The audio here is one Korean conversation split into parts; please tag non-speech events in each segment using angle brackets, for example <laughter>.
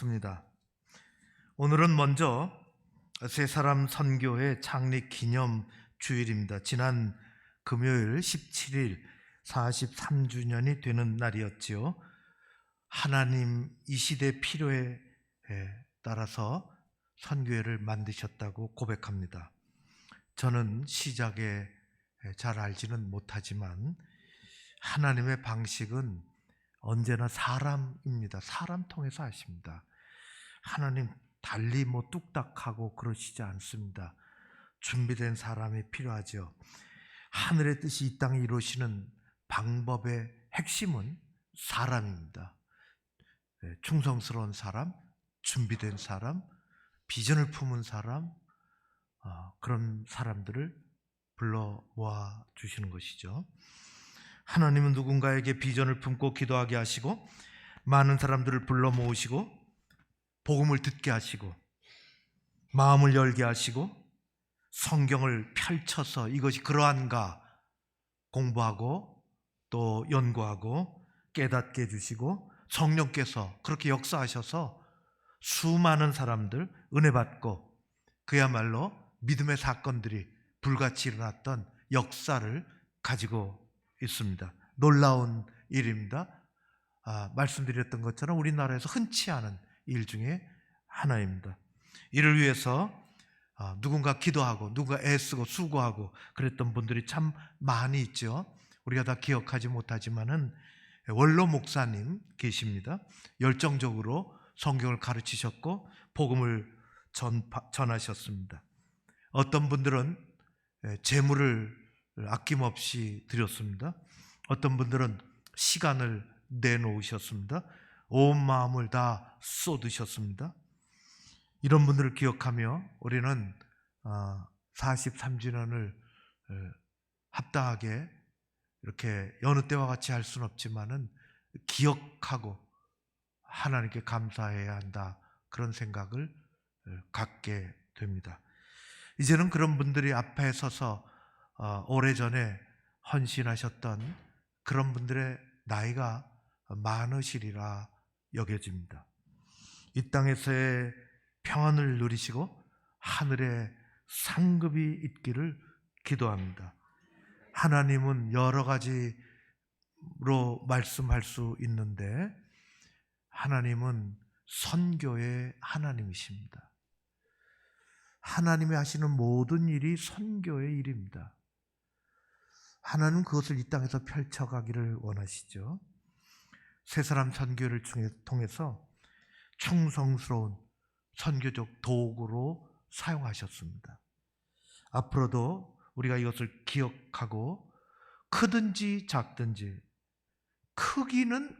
반갑습니다. 오늘은 먼저 세 사람 선교회 창립 기념 주일입니다. 지난 금요일 17일 43주년이 되는 날이었지요. 하나님 이 시대 필요에 따라서 선교회를 만드셨다고 고백합니다. 저는 시작에 잘 알지는 못하지만 하나님의 방식은 언제나 사람입니다. 사람 통해서 하십니다. 하나님 달리 뭐 뚝딱하고 그러시지 않습니다. 준비된 사람이 필요하죠. 하늘의 뜻이 이 땅에 이루시는 방법의 핵심은 사람입니다. 네, 충성스러운 사람, 준비된 사람, 비전을 품은 사람, 어, 그런 사람들을 불러 모아 주시는 것이죠. 하나님은 누군가에게 비전을 품고 기도하게 하시고 많은 사람들을 불러 모으시고 복음을 듣게 하시고 마음을 열게 하시고 성경을 펼쳐서 이것이 그러한가 공부하고 또 연구하고 깨닫게 해주시고 성령께서 그렇게 역사하셔서 수많은 사람들 은혜 받고 그야말로 믿음의 사건들이 불같이 일어났던 역사를 가지고 있습니다. 놀라운 일입니다. 아, 말씀드렸던 것처럼 우리나라에서 흔치 않은 일 중에 하나입니다. 이를 위해서 아, 누군가 기도하고 누가 애쓰고 수고하고 그랬던 분들이 참 많이 있죠. 우리가 다 기억하지 못하지만은 원로 목사님 계십니다. 열정적으로 성경을 가르치셨고 복음을 전, 전하셨습니다. 어떤 분들은 재물을 아낌없이 드렸습니다. 어떤 분들은 시간을 내놓으셨습니다. 온 마음을 다 쏟으셨습니다. 이런 분들을 기억하며 우리는 43주년을 합당하게 이렇게 여느 때와 같이 할 수는 없지만은 기억하고 하나님께 감사해야 한다 그런 생각을 갖게 됩니다. 이제는 그런 분들이 앞에 서서 어, 오래 전에 헌신하셨던 그런 분들의 나이가 많으시리라 여겨집니다. 이 땅에서의 평안을 누리시고 하늘에 상급이 있기를 기도합니다. 하나님은 여러 가지로 말씀할 수 있는데 하나님은 선교의 하나님이십니다. 하나님이 하시는 모든 일이 선교의 일입니다. 하나님 그것을 이 땅에서 펼쳐가기를 원하시죠. 세 사람 선교를 통해서 충성스러운 선교적 도구로 사용하셨습니다. 앞으로도 우리가 이것을 기억하고 크든지 작든지 크기는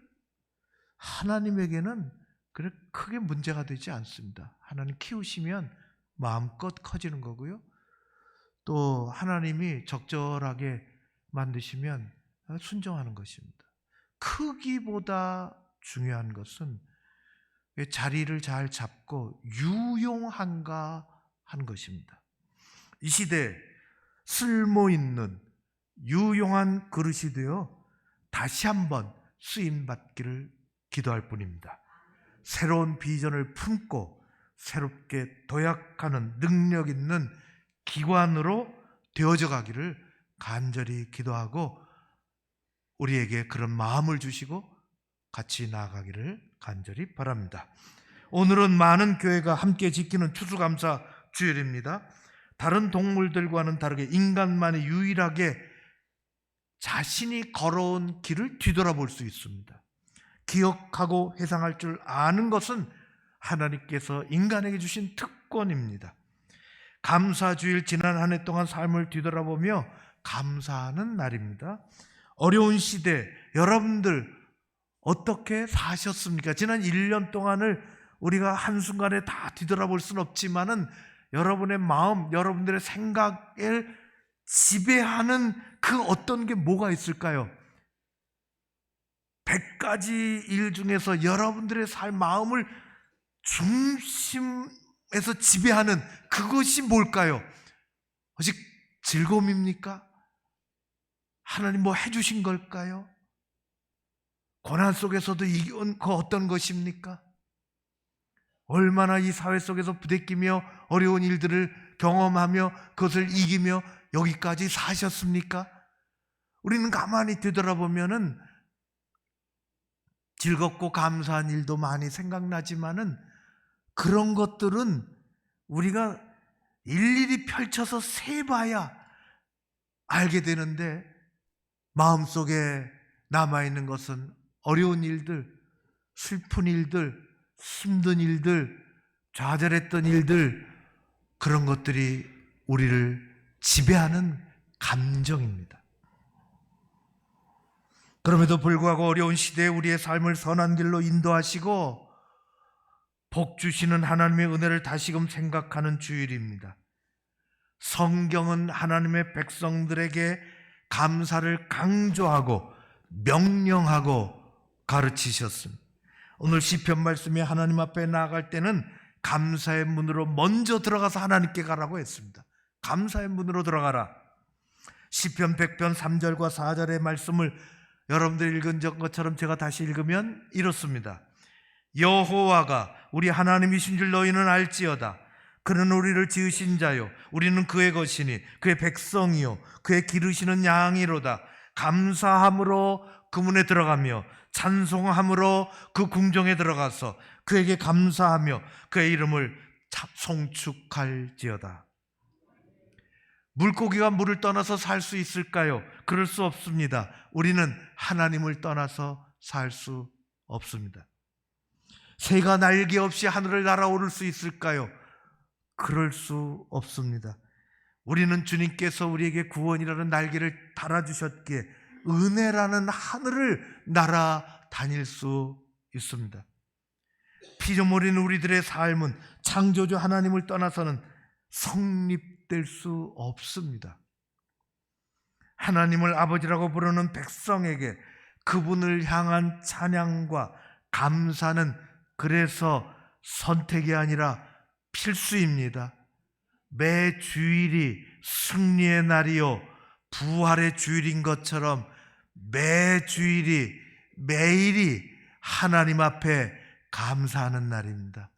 하나님에게는 그래 크게 문제가 되지 않습니다. 하나님 키우시면 마음껏 커지는 거고요. 또 하나님이 적절하게 만드시면 순종하는 것입니다. 크기보다 중요한 것은 자리를 잘 잡고 유용한가 하는 것입니다. 이 시대 쓸모 있는 유용한 그릇이 되어 다시 한번 쓰임 받기를 기도할 뿐입니다. 새로운 비전을 품고 새롭게 도약하는 능력 있는 기관으로 되어져 가기를 간절히 기도하고 우리에게 그런 마음을 주시고 같이 나아가기를 간절히 바랍니다. 오늘은 많은 교회가 함께 지키는 추수감사 주일입니다. 다른 동물들과는 다르게 인간만이 유일하게 자신이 걸어온 길을 뒤돌아볼 수 있습니다. 기억하고 회상할 줄 아는 것은 하나님께서 인간에게 주신 특권입니다. 감사주일 지난 한 해 동안 삶을 뒤돌아보며 감사하는 날입니다. 어려운 시대 여러분들 어떻게 사셨습니까? 지난 1년 동안을 우리가 한순간에 다 뒤돌아볼 수는 없지만은 여러분의 마음, 여러분들의 생각을 지배하는 그 어떤 게 뭐가 있을까요? 100가지 일 중에서 여러분들의 삶, 마음을 중심에서 지배하는 그것이 뭘까요? 오직 즐거움입니까? 하나님 뭐 해주신 걸까요? 고난 속에서도 이건 그 어떤 것입니까? 얼마나 이 사회 속에서 부대끼며 어려운 일들을 경험하며 그것을 이기며 여기까지 사셨습니까? 우리는 가만히 되돌아보면은 즐겁고 감사한 일도 많이 생각나지만은 그런 것들은 우리가 일일이 펼쳐서 세봐야 알게 되는데 마음속에 남아있는 것은 어려운 일들, 슬픈 일들, 힘든 일들, 좌절했던 일들, 그런 것들이 우리를 지배하는 감정입니다. 그럼에도 불구하고 어려운 시대에 우리의 삶을 선한 길로 인도하시고 복 주시는 하나님의 은혜를 다시금 생각하는 주일입니다. 성경은 하나님의 백성들에게 감사를 강조하고 명령하고 가르치셨습니다. 오늘 시편 말씀에 하나님 앞에 나아갈 때는 감사의 문으로 먼저 들어가서 하나님께 가라고 했습니다. 감사의 문으로 들어가라. 시편 100편 3절과 4절의 말씀을 여러분들 읽은 것처럼 제가 다시 읽으면 이렇습니다. 여호와가 우리 하나님이신 줄 너희는 알지어다. 그는 우리를 지으신 자요. 우리는 그의 것이니 그의 백성이요. 그의 기르시는 양이로다. 감사함으로 그 문에 들어가며 찬송함으로 그 궁정에 들어가서 그에게 감사하며 그의 이름을 송축할지어다. 물고기가 물을 떠나서 살 수 있을까요? 그럴 수 없습니다. 우리는 하나님을 떠나서 살 수 없습니다. 새가 날개 없이 하늘을 날아오를 수 있을까요? 그럴 수 없습니다. 우리는 주님께서 우리에게 구원이라는 날개를 달아주셨기에 은혜라는 하늘을 날아다닐 수 있습니다. 피조물인 우리들의 삶은 창조주 하나님을 떠나서는 성립될 수 없습니다. 하나님을 아버지라고 부르는 백성에게 그분을 향한 찬양과 감사는 그래서 선택이 아니라 필수입니다. 매 주일이 승리의 날이요, 부활의 주일인 것처럼 매 주일이, 매일이 하나님 앞에 감사하는 날입니다.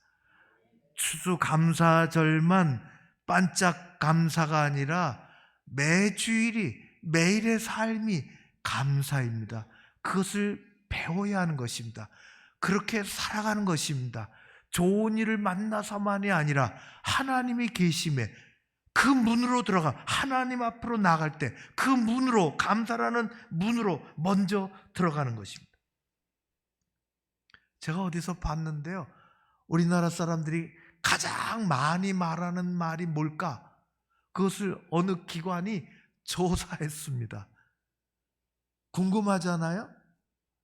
추수 감사절만 반짝 감사가 아니라 매 주일이, 매일의 삶이 감사입니다. 그것을 배워야 하는 것입니다. 그렇게 살아가는 것입니다. 좋은 일을 만나서만이 아니라 하나님이 계심에 그 문으로 들어가 하나님 앞으로 나갈 때 그 문으로 감사라는 문으로 먼저 들어가는 것입니다. 제가 어디서 봤는데요. 우리나라 사람들이 가장 많이 말하는 말이 뭘까? 그것을 어느 기관이 조사했습니다. 궁금하잖아요?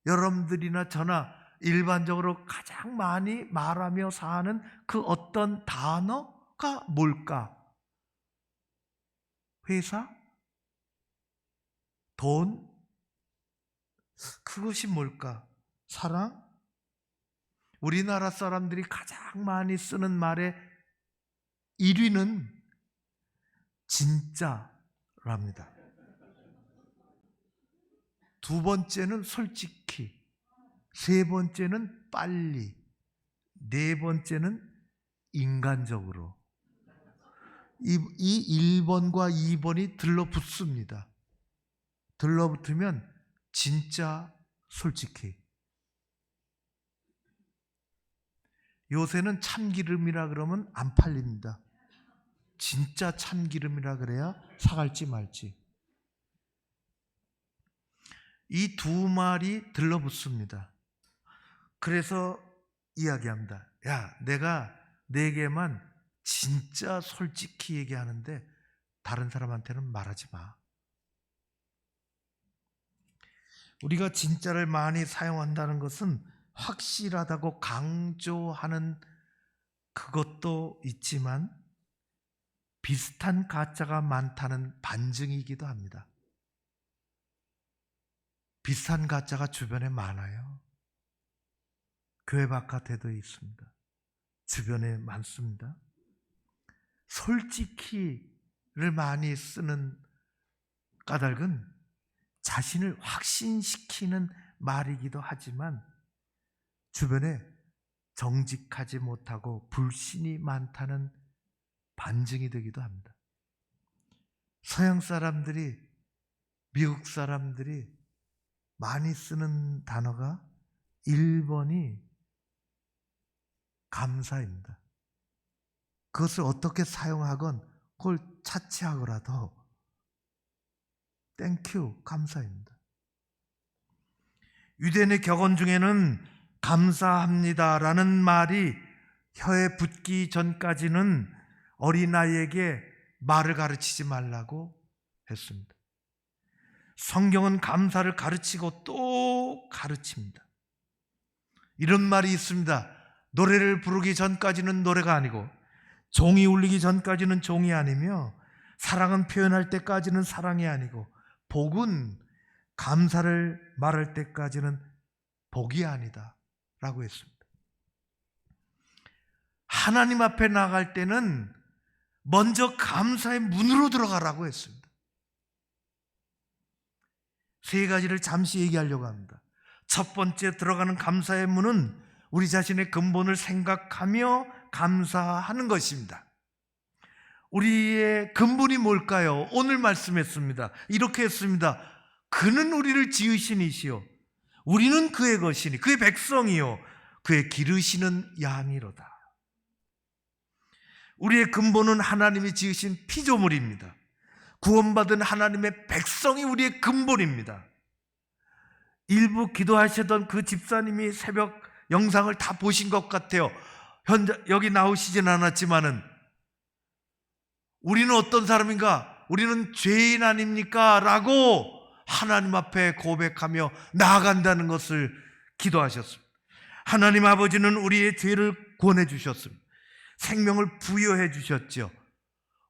여러분들이나 저나 일반적으로 가장 많이 말하며 사는 그 어떤 단어가 뭘까? 회사? 돈? 그것이 뭘까? 사랑? 우리나라 사람들이 가장 많이 쓰는 말의 1위는 진짜랍니다. 두 번째는 솔직히. 세 번째는 빨리, 네 번째는 인간적으로. 이, 이 1번과 2번이 들러붙습니다. 들러붙으면 진짜 솔직히. 요새는 참기름이라 그러면 안 팔립니다. 진짜 참기름이라 그래야 사갈지 말지. 이 두 말이 들러붙습니다. 그래서 이야기합니다. 야, 내가 내게만 진짜 솔직히 얘기하는데 다른 사람한테는 말하지 마. 우리가 진짜를 많이 사용한다는 것은 확실하다고 강조하는 그것도 있지만 비슷한 가짜가 많다는 반증이기도 합니다. 비슷한 가짜가 주변에 많아요. 교회 바깥에도 있습니다. 주변에 많습니다. 솔직히를 많이 쓰는 까닭은 자신을 확신시키는 말이기도 하지만 주변에 정직하지 못하고 불신이 많다는 반증이 되기도 합니다. 서양 사람들이 미국 사람들이 많이 쓰는 단어가 1번이 감사입니다. 그것을 어떻게 사용하건 그걸 차치하고라도 땡큐 감사입니다. 유대인의 격언 중에는 감사합니다라는 말이 혀에 붙기 전까지는 어린아이에게 말을 가르치지 말라고 했습니다. 성경은 감사를 가르치고 또 가르칩니다. 이런 말이 있습니다. 노래를 부르기 전까지는 노래가 아니고 종이 울리기 전까지는 종이 아니며 사랑은 표현할 때까지는 사랑이 아니고 복은 감사를 말할 때까지는 복이 아니다 라고 했습니다. 하나님 앞에 나갈 때는 먼저 감사의 문으로 들어가라고 했습니다. 세 가지를 잠시 얘기하려고 합니다. 첫 번째 들어가는 감사의 문은 우리 자신의 근본을 생각하며 감사하는 것입니다. 우리의 근본이 뭘까요? 오늘 말씀했습니다. 이렇게 했습니다. 그는 우리를 지으신 이시요. 우리는 그의 것이니, 그의 백성이요. 그의 기르시는 양이로다. 우리의 근본은 하나님이 지으신 피조물입니다. 구원받은 하나님의 백성이 우리의 근본입니다. 일부 기도하시던 그 집사님이 새벽 영상을 다 보신 것 같아요. 현재 여기 나오시진 않았지만은 우리는 어떤 사람인가? 우리는 죄인 아닙니까? 라고 하나님 앞에 고백하며 나아간다는 것을 기도하셨습니다. 하나님 아버지는 우리의 죄를 구원해 주셨습니다. 생명을 부여해 주셨죠.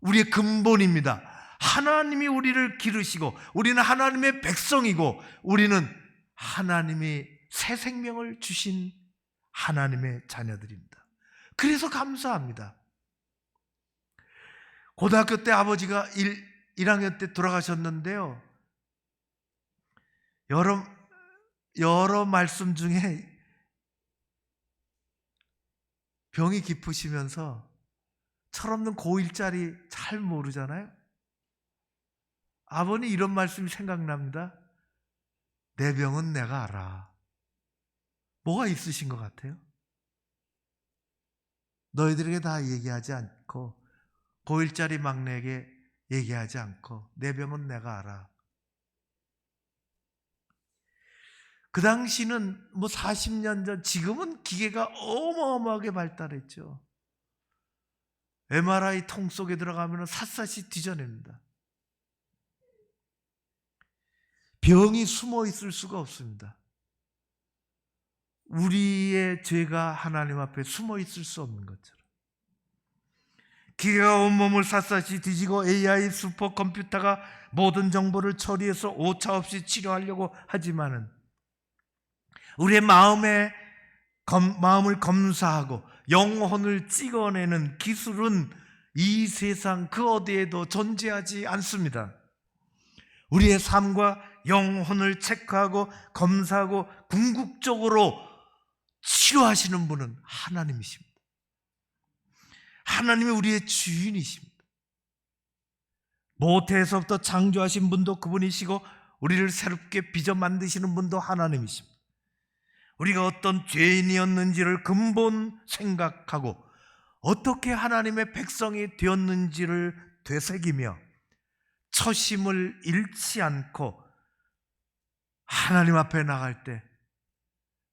우리의 근본입니다. 하나님이 우리를 기르시고 우리는 하나님의 백성이고 우리는 하나님이 새 생명을 주신 하나님의 자녀들입니다. 그래서 감사합니다. 고등학교 때 아버지가 1, 1학년 때 돌아가셨는데요. 여러, 여러 말씀 중에 병이 깊으시면서 철없는 고1짜리 잘 모르잖아요. 아버님 이런 말씀이 생각납니다. 내 병은 내가 알아. 뭐가 있으신 것 같아요? 너희들에게 다 얘기하지 않고 고1짜리 막내에게 얘기하지 않고 내 병은 내가 알아. 그 당시는 뭐 40년 전, 지금은 기계가 어마어마하게 발달했죠. MRI 통 속에 들어가면 샅샅이 뒤져냅니다. 병이 숨어 있을 수가 없습니다. 우리의 죄가 하나님 앞에 숨어 있을 수 없는 것처럼. 기계가 온몸을 샅샅이 뒤지고 AI 슈퍼컴퓨터가 모든 정보를 처리해서 오차 없이 치료하려고 하지만은 우리의 마음에 검, 마음을 검사하고 영혼을 찍어내는 기술은 이 세상 그 어디에도 존재하지 않습니다. 우리의 삶과 영혼을 체크하고 검사하고 궁극적으로 치료하시는 분은 하나님이십니다. 하나님이 우리의 주인이십니다. 모태에서부터 창조하신 분도 그분이시고 우리를 새롭게 빚어 만드시는 분도 하나님이십니다. 우리가 어떤 죄인이었는지를 근본 생각하고 어떻게 하나님의 백성이 되었는지를 되새기며 처심을 잃지 않고 하나님 앞에 나갈 때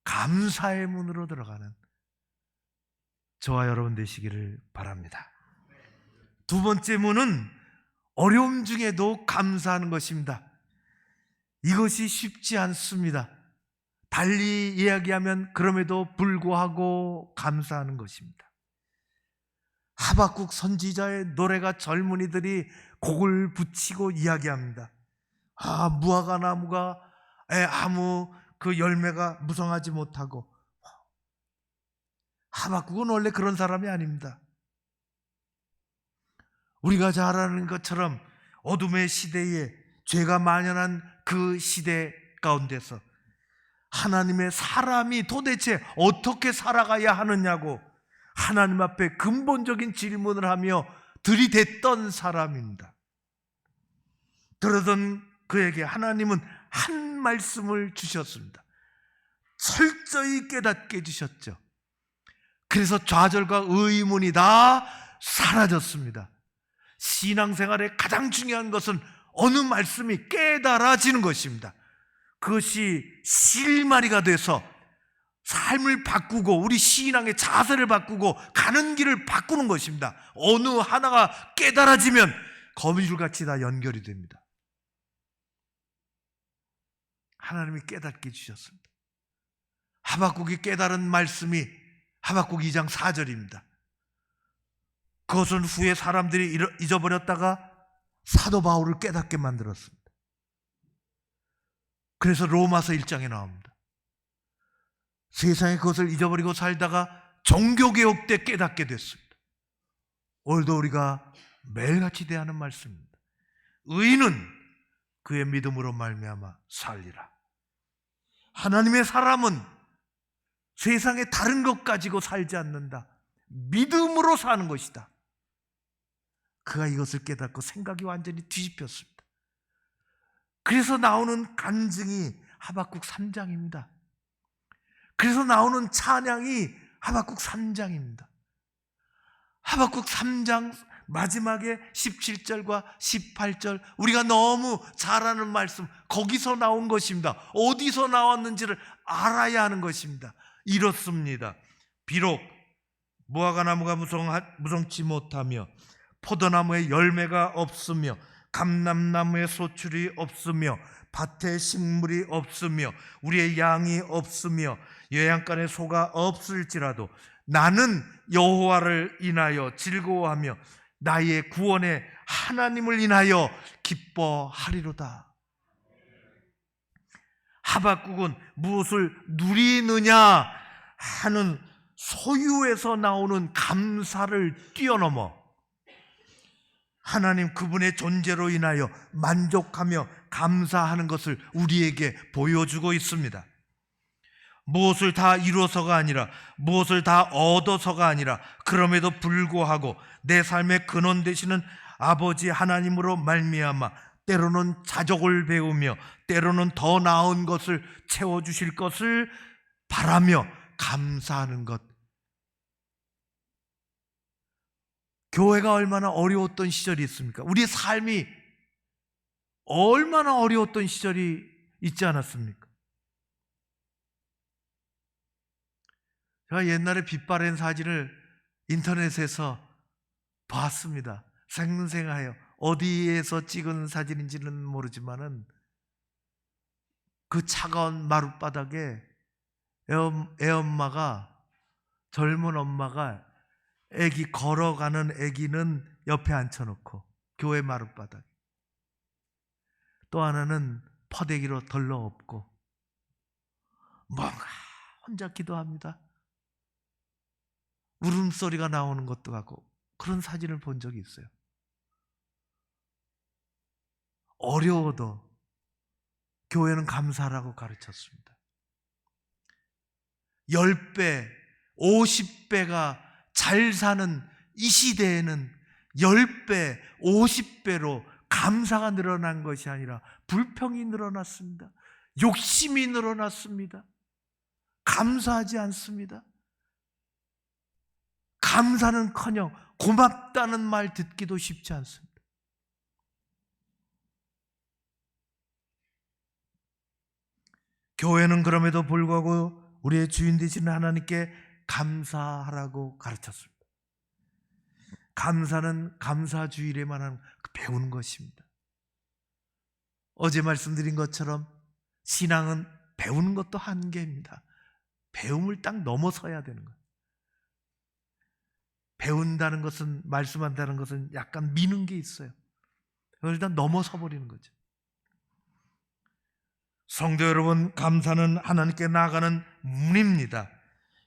감사의 문으로 들어가는 저와 여러분 되시기를 바랍니다. 두 번째 문은 어려움 중에도 감사하는 것입니다. 이것이 쉽지 않습니다. 달리 이야기하면 그럼에도 불구하고 감사하는 것입니다. 하박국 선지자의 노래가 젊은이들이 곡을 붙이고 이야기합니다. 아, 무화과 나무가 에, 아무 그 열매가 무성하지 못하고 하박국은 원래 그런 사람이 아닙니다. 우리가 잘 아는 것처럼 어둠의 시대에 죄가 만연한 그 시대 가운데서 하나님의 사람이 도대체 어떻게 살아가야 하느냐고 하나님 앞에 근본적인 질문을 하며 들이댔던 사람입니다. 그러던 그에게 하나님은 한 말씀을 주셨습니다. 철저히 깨닫게 해주셨죠. 그래서 좌절과 의문이 다 사라졌습니다. 신앙생활의 가장 중요한 것은 어느 말씀이 깨달아지는 것입니다. 그것이 실마리가 돼서 삶을 바꾸고 우리 신앙의 자세를 바꾸고 가는 길을 바꾸는 것입니다. 어느 하나가 깨달아지면 거미줄같이 다 연결이 됩니다. 하나님이 깨닫게 해주셨습니다. 하박국이 깨달은 말씀이 하박국 2장 4절입니다. 그것은 후에 사람들이 잊어버렸다가 사도 바울을 깨닫게 만들었습니다. 그래서 로마서 1장에 나옵니다. 세상에 그것을 잊어버리고 살다가 종교개혁 때 깨닫게 됐습니다. 오늘도 우리가 매일같이 대하는 말씀입니다. 의인은 그의 믿음으로 말미암아 살리라. 하나님의 사람은 세상에 다른 것 가지고 살지 않는다. 믿음으로 사는 것이다. 그가 이것을 깨닫고 생각이 완전히 뒤집혔습니다. 그래서 나오는 간증이 하박국 3장입니다. 그래서 나오는 찬양이 하박국 3장입니다. 하박국 3장 마지막에 17절과 18절 우리가 너무 잘 아는 말씀 거기서 나온 것입니다. 어디서 나왔는지를 알아야 하는 것입니다. 이렇습니다. 비록 무화과 나무가 무성, 무성치 못하며 포도나무에 열매가 없으며 감람나무에 소출이 없으며 밭에 식물이 없으며 우리의 양이 없으며 요양간에 소가 없을지라도 나는 여호와를 인하여 즐거워하며 나의 구원의 하나님을 인하여 기뻐하리로다. 하박국은 무엇을 누리느냐 하는 소유에서 나오는 감사를 뛰어넘어 하나님 그분의 존재로 인하여 만족하며 감사하는 것을 우리에게 보여주고 있습니다. 무엇을 다 이루어서가 아니라 무엇을 다 얻어서가 아니라 그럼에도 불구하고 내 삶의 근원 되시는 아버지 하나님으로 말미암아 때로는 자족을 배우며 때로는 더 나은 것을 채워 주실 것을 바라며 감사하는 것 교회가 얼마나 어려웠던 시절이 있습니까? 우리의 삶이 얼마나 어려웠던 시절이 있지 않았습니까? 옛날에 빛바랜 사진을 인터넷에서 봤습니다. 생생하여 어디에서 찍은 사진인지는 모르지만은 그 차가운 마룻바닥에 애엄, 애엄마가 젊은 엄마가 애기 걸어가는 애기는 옆에 앉혀놓고 교회 마룻바닥 또 하나는 퍼대기로 덜러 엎고 뭔가 혼자 기도합니다. 울음소리가 나오는 것도 같고 그런 사진을 본 적이 있어요. 어려워도 교회는 감사라고 가르쳤습니다. 10배, 50배가 잘 사는 이 시대에는 10배, 50배로 감사가 늘어난 것이 아니라 불평이 늘어났습니다. 욕심이 늘어났습니다. 감사하지 않습니다. 감사는 커녕 고맙다는 말 듣기도 쉽지 않습니다. 교회는 그럼에도 불구하고 우리의 주인 되시는 하나님께 감사하라고 가르쳤습니다. 감사는 감사 주일에만 하는 배우는 것입니다. 어제 말씀드린 것처럼 신앙은 배우는 것도 한계입니다. 배움을 딱 넘어서야 되는 거예요. 배운다는 것은 말씀한다는 것은 약간 미는 게 있어요. 일단 넘어서 버리는 거죠. 성도 여러분, 감사는 하나님께 나아가는 문입니다.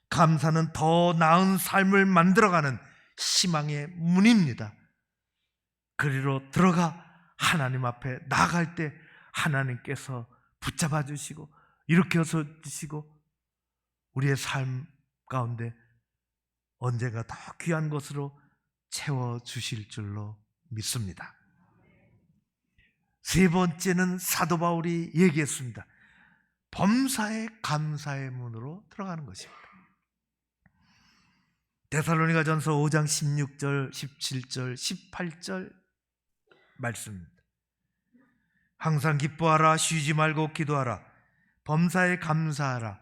감사는 더 나은 삶을 만들어가는 희망의 문입니다. 그리로 들어가 하나님 앞에 나갈 때 하나님께서 붙잡아 주시고 일으켜서 주시고 우리의 삶 가운데 언젠가 더 귀한 것으로 채워 주실 줄로 믿습니다. 세 번째는 사도 바울이 얘기했습니다. 범사의 감사의 문으로 들어가는 것입니다. 데살로니가 전서 5장 16절, 17절, 18절 말씀입니다. 항상 기뻐하라, 쉬지 말고 기도하라, 범사에 감사하라.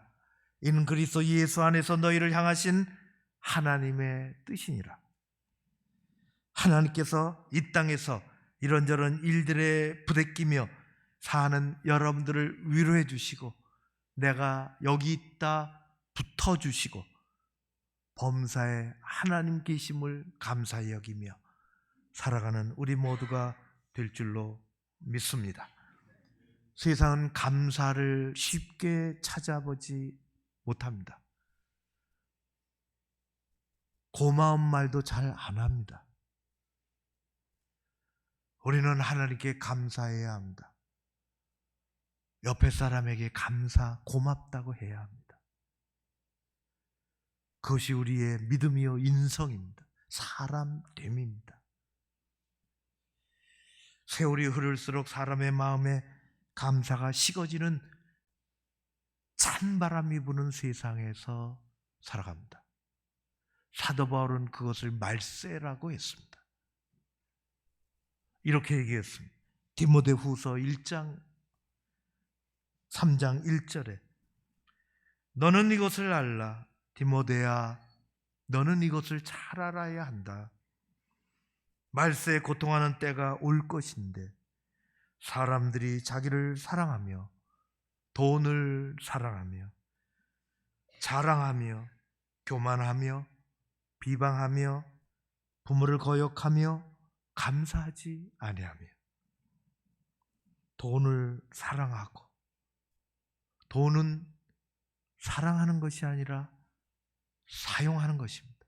이는 그리스도 예수 안에서 너희를 향하신 하나님의 뜻이니라. 하나님께서 이 땅에서 이런저런 일들에 부대끼며 사는 여러분들을 위로해 주시고 내가 여기 있다 붙어 주시고 범사에 하나님 계심을 감사히 여기며 살아가는 우리 모두가 될 줄로 믿습니다. 세상은 감사를 쉽게 찾아보지 못합니다. 고마운 말도 잘 안 합니다. 우리는 하나님께 감사해야 합니다. 옆에 사람에게 감사, 고맙다고 해야 합니다. 그것이 우리의 믿음이요 인성입니다. 사람됨입니다. 세월이 흐를수록 사람의 마음에 감사가 식어지는 찬바람이 부는 세상에서 살아갑니다. 사도 바울은 그것을 말세라고 했습니다. 이렇게 얘기했습니다. 디모데 후서 1장 3장 1절에 너는 이것을 알라 디모데야 너는 이것을 잘 알아야 한다. 말세에 고통하는 때가 올 것인데 사람들이 자기를 사랑하며 돈을 사랑하며 자랑하며 교만하며 비방하며 부모를 거역하며 감사하지 아니하며 돈을 사랑하고 돈은 사랑하는 것이 아니라 사용하는 것입니다.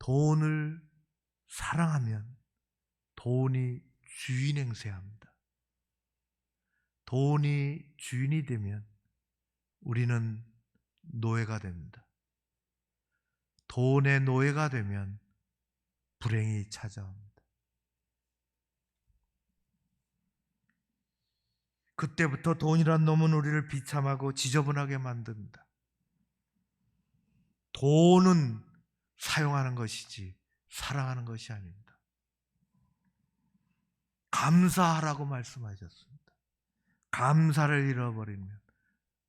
돈을 사랑하면 돈이 주인 행세합니다. 돈이 주인이 되면 우리는 노예가 됩니다. 돈의 노예가 되면 불행이 찾아옵니다. 그때부터 돈이란 놈은 우리를 비참하고 지저분하게 만듭니다. 돈은 사용하는 것이지 사랑하는 것이 아닙니다. 감사하라고 말씀하셨습니다. 감사를 잃어버리면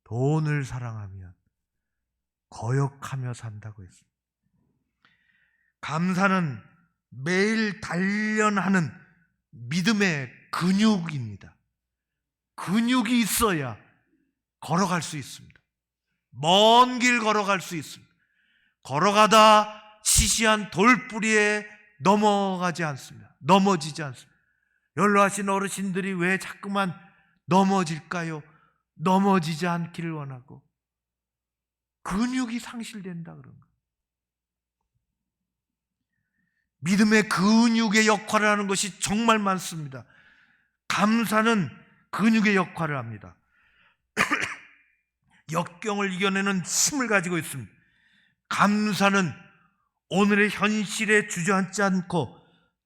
돈을 사랑하면 거역하며 산다고 했습니다. 감사는 매일 단련하는 믿음의 근육입니다. 근육이 있어야 걸어갈 수 있습니다. 먼 길 걸어갈 수 있습니다. 걸어가다 시시한 돌뿌리에 넘어가지 않습니다. 넘어지지 않습니다. 연로하신 어르신들이 왜 자꾸만 넘어질까요? 넘어지지 않기를 원하고 근육이 상실된다 그런 거예요. 믿음의 근육의 역할을 하는 것이 정말 많습니다. 감사는 근육의 역할을 합니다. <clears throat> 역경을 이겨내는 힘을 가지고 있습니다. 감사는 오늘의 현실에 주저앉지 않고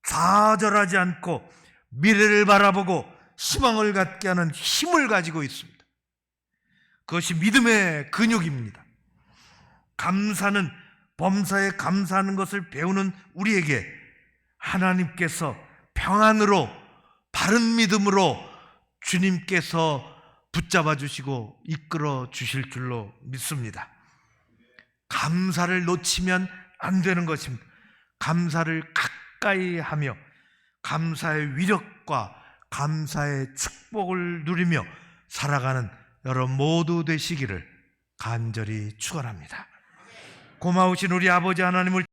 좌절하지 않고 미래를 바라보고 희망을 갖게 하는 힘을 가지고 있습니다. 그것이 믿음의 근육입니다. 감사는 범사에 감사하는 것을 배우는 우리에게 하나님께서 평안으로 바른 믿음으로 주님께서 붙잡아 주시고 이끌어 주실 줄로 믿습니다. 감사를 놓치면 안 되는 것입니다. 감사를 가까이 하며 감사의 위력과 감사의 축복을 누리며 살아가는 여러분 모두 되시기를 간절히 축원합니다. 고마우신 우리 아버지 하나님을